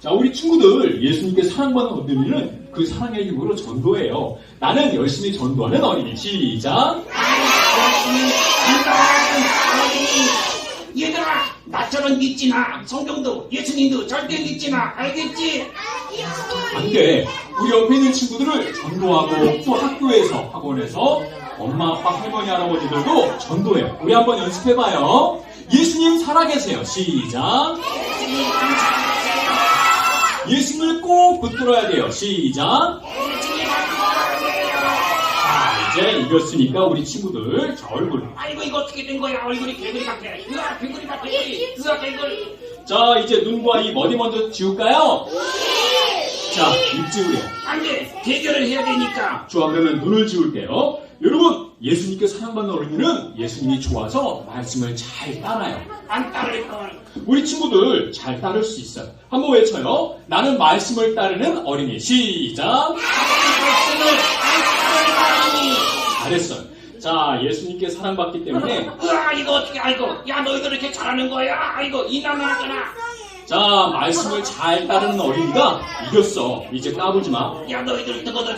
자, 우리 친구들 예수님께 사랑받는 어린이는 그 사랑의 힘으로 전도해요. 나는 열심히 전도하는 어린이. 시작. 얘들아 나처럼 믿지나 성경도 예수님도 절대 믿지나 알겠지? 안 돼. 우리 옆에 있는 친구들을 전도하고 또 학교에서 학원에서 엄마 아빠 할머니 할아버지들도 전도해요. 우리 한번 연습해봐요. 예수님 살아계세요. 시작. 꼭 붙들어야 돼요. 시작. 자, 이제 이겼으니까 우리 친구들 자 얼굴. 아이고 이거 어떻게 된 거야 얼굴이 개구리 같아 으아 개구리 같아 으아 개구리 자, 이제 눈과 입 어디 먼저 지울까요? 자, 입 지우래요. 안돼 대결을 해야 되니까 좋아하면 눈을 지울게요. 여러분, 예수님께 사랑받는 어린이는 예수님이 좋아서 말씀을 잘 따라요. 안 따를 걸 우리 친구들 잘 따를 수 있어요. 한번 외쳐요. 나는 말씀을 따르는 어린이. 시작. 말씀을 안 따르다니 잘했어요. 자, 예수님께 사랑받기 때문에 으아 이거 어떻게 알고 야 너희들 이렇게 잘하는 거야 아이고 이나나잖아 자, 말씀을 잘 따르는 어린이가 이겼어. 이제 까불지 마. 야 너희들 뜨거워자